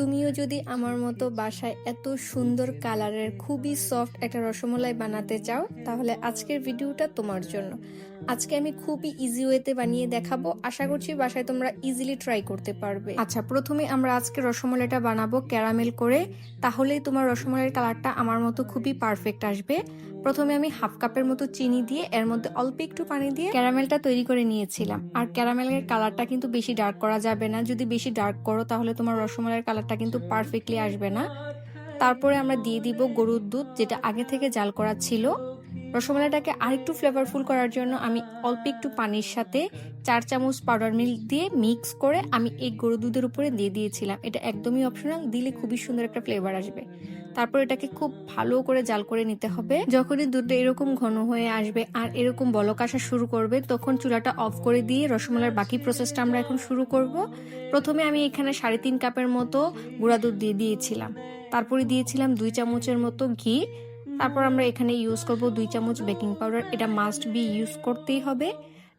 তুমিও যদি আমার মতো বাসায় এত সুন্দর কালারের খুবই সফট একটা রসমলাই বানাতে চাও, তাহলে আজকের ভিডিওটা তোমার জন্য। আজকে আমি খুবই ইজি ওয়েতে বানিয়ে দেখাবো। আশা করছি বাসায় তোমরা ইজিলি ট্রাই করতে পারবে। আচ্ছা প্রথমে আমরা আজকে রসমলাইটা বানাবো ক্যারামেল করে। তাহলেই তোমার রসমালাইয়ের কালারটা আমার মতো খুবই পারফেক্ট আসবে। প্রথমে আমি হাফ কাপের মতো চিনি দিয়ে, এর মধ্যে অল্প একটু পানি দিয়ে ক্যারামেলটা তৈরি করে নিয়েছিলাম। আর ক্যারামেলের কালারটা কিন্তু বেশি ডার্ক করা যাবে না। যদি বেশি ডার্ক করো, তাহলে তোমার রসমালাইয়ের কালারটা কিন্তু পারফেক্টলি আসবে না। তারপরে আমরা দিয়ে দিব গরুর দুধ, যেটা আগে থেকে জাল করা ছিল। রসমালাইটাকে আরেকটু ফ্লেভারফুল করার জন্য আমি অল্প একটু পানির সাথে চার চামচ পাউডার মিল্ক দিয়ে মিক্স করে আমি এই গরু দুধের উপরে দিয়ে দিয়েছিলাম। এটা একদমই অপশনাল দিলে খুবই সুন্দর একটা ফ্লেভার আসবে। তারপর এটাকে খুব ভালো করে জাল করে নিতে হবে। যখনই দুধটা এরকম ঘন হয়ে আসবে আর এরকম বলক আসা শুরু করবে, তখন চুলাটা অফ করে দিয়ে রসমালাইয়ের বাকি প্রসেসটা আমরা এখন শুরু করব। প্রথমে আমি এখানে সাড়ে তিন কাপের মতো গুঁড়া দুধ দিয়ে দিয়েছিলাম। তারপরে দিয়েছিলাম দুই চামচের মতো ঘি। তারপর আমরা এখানে ইউজ করব দুই চামচ বেকিং পাউডার এটা মাস্ট বি ইউজ করতেই হবে।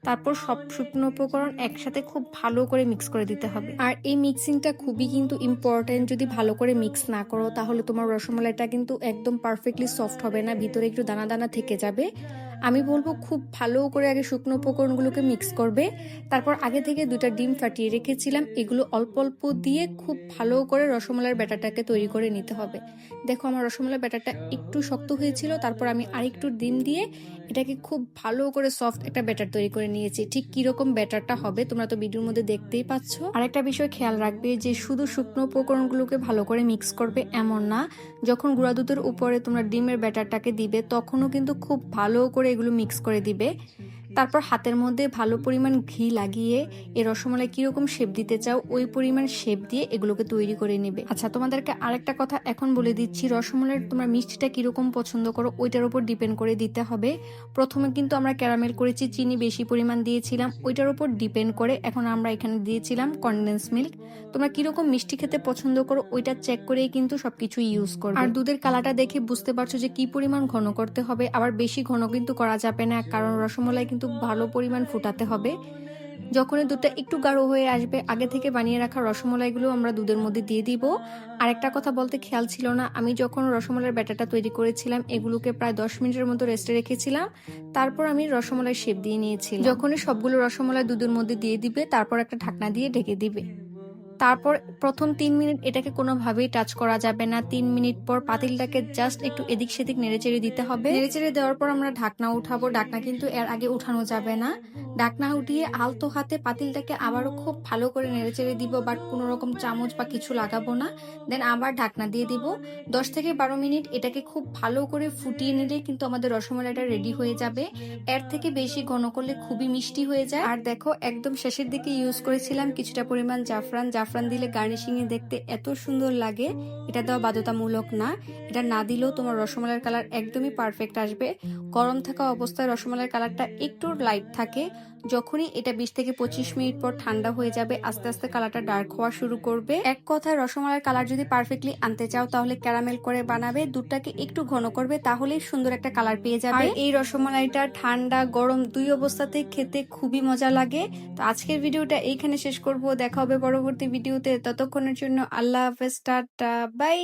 তারপর সব শুকনো উপকরণ একসাথে খুব ভালো করে মিক্স করে দিতে হবে। আর এই মিক্সিংটা খুবই কিন্তু ইম্পর্টেন্ট যদি ভালো করে মিক্স না করো তাহলে তোমার রসমালাইটা কিন্তু একদম পারফেক্টলি সফট হবে না, ভিতরে একটু দানা দানা থেকে যাবে। আমি বলব খুব ভালো করে আগে শুকনো উপকরণগুলোকে মিক্স করবে। তারপর আগে থেকে দুটা ডিম ফাটিয়ে রেখেছিলাম। এগুলো অল্প অল্প দিয়ে খুব ভালো করে রসমালাইয়ের ব্যাটারটাকে তৈরি করে নিতে হবে। দেখো আমার রসমালাই ব্যাটারটা একটু শক্ত হয়েছিল, তারপর আমি আরেকটু ডিম দিয়ে এটাকে খুব ভালো করে সফট একটা ব্যাটার তৈরি করে নিয়েছি। ঠিক কীরকম ব্যাটারটা হবে তোমরা তো ভিডিওর মধ্যে দেখতেই পাচ্ছ। আর একটা বিষয় খেয়াল রাখবে যে শুধু শুকনো উপকরণগুলোকে ভালো করে মিক্স করবে এমন না। যখন গুঁড়া দুধের উপরে তোমরা ডিমের ব্যাটারটাকে দিবে, তখনও কিন্তু খুব ভালো করে এগুলো মিক্স করে দিবে। তারপর হাতের মধ্যে ভালো পরিমাণ ঘি লাগিয়ে এই রসমালাই কীরকম শেপ দিতে চাও, ওই পরিমাণ শেপ দিয়ে এগুলোকে তৈরি করে নেবে। আচ্ছা তোমাদেরকে আরেকটা কথা এখন বলে দিচ্ছি, রসমালাইয়ের তোমরা মিষ্টিটা কীরকম পছন্দ করো, ওইটার উপর ডিপেন্ড করে দিতে হবে। প্রথমে কিন্তু আমরা ক্যারামেল করেছি, চিনি বেশি পরিমাণ দিয়েছিলাম, ওইটার উপর ডিপেন্ড করে এখন আমরা এখানে দিয়েছিলাম কনডেন্স মিল্ক তোমরা কীরকম মিষ্টি খেতে পছন্দ করো, ওইটা চেক করেই কিন্তু সবকিছু ইউজ করো আর দুধের কালারটা দেখে বুঝতে পারছ যে কি পরিমাণ ঘন করতে হবে, আবার বেশি ঘন কিন্তু করা যাবে না, কারণ রসমালাই কিন্তু ভালো পরিমাণ ফুটাতে হবে। যখনই দুধটা একটু গাঢ় হয়ে আসবে, আগে থেকে বানিয়ে রাখা রসমলাইগুলো আমরা দুধের মধ্যে দিয়ে দিব। আর একটা কথা বলতে খেয়াল ছিল না, আমি যখন রসমলাইয়ের ব্যাটাটা তৈরি করেছিলাম, এগুলোকে প্রায় দশ মিনিটের মতো রেস্টে রেখেছিলাম। তারপর আমি রসমলাই শেপ দিয়ে নিয়েছি যখনই সবগুলো রসমলাই দুধের মধ্যে দিয়ে দিবে, তারপর একটা ঢাকনা দিয়ে ঢেকে দিবে। তারপর প্রথম তিন মিনিট এটাকে কোনোভাবেই টাচ করা যাবে না। তিন মিনিট পর পাতিলটাকে জাস্ট একটু এদিক সেদিক নেড়েচেড়ে দিতে হবে। নেড়েচেড়ে দেওয়ার পর আমরা ঢাকনা উঠাবো। ঢাকনা কিন্তু এর আগে উঠানো যাবে না। ঢাকনা উঠিয়ে আলতো হাতে পাতিলটাকে আবারও খুব ভালো করে নেড়েচেড়ে দিব বাট কোনো রকম চামচ বা কিছু লাগাবো না। দেন আবার ঢাকনা দিয়ে দিব। দশ থেকে বারো মিনিট এটাকে খুব ভালো করে ফুটিয়ে নিলে কিন্তু আমাদের রসমালাইটা রেডি হয়ে যাবে। এর থেকে বেশি ঘন করলে খুবই মিষ্টি হয়ে যায়। আর দেখো, একদম শেষের দিকে ইউজ করেছিলাম কিছুটা পরিমাণ জাফরান। জাফরান দিলে গার্নিশিং এ দেখতে এত সুন্দর লাগে, এটা দেওয়া বাধ্যতামূলক না। এটা না দিলেও তোমার রসমালাইয়ের কালার একদমই পারফেক্ট আসবে। গরম থাকা অবস্থায় রসমালাইয়ের কালারটা একটু লাইট থাকে। যখনই এটা বিশ থেকে পঁচিশ মিনিট পর ঠান্ডা হয়ে যাবে, আস্তে আস্তে কালারটা ডার্ক হওয়া শুরু করবে। এক কথায় রসমালাইয়ের কালার যদি পারফেক্টলি আনতে চাও, তাহলে ক্যারামেল করে বানাবে, দুধটাকে একটু ঘন করবে, তাহলেই সুন্দর একটা কালার পেয়ে যাবে। এই রসমালাইটা ঠান্ডা, গরম দুই অবস্থাতে খেতে খুবই মজা লাগে। তো আজকের ভিডিওটা এইখানে শেষ করব। দেখা হবে পরবর্তী ভিডিওতে ততক্ষণের জন্য আল্লাহ হাফেজ টাটা বাই।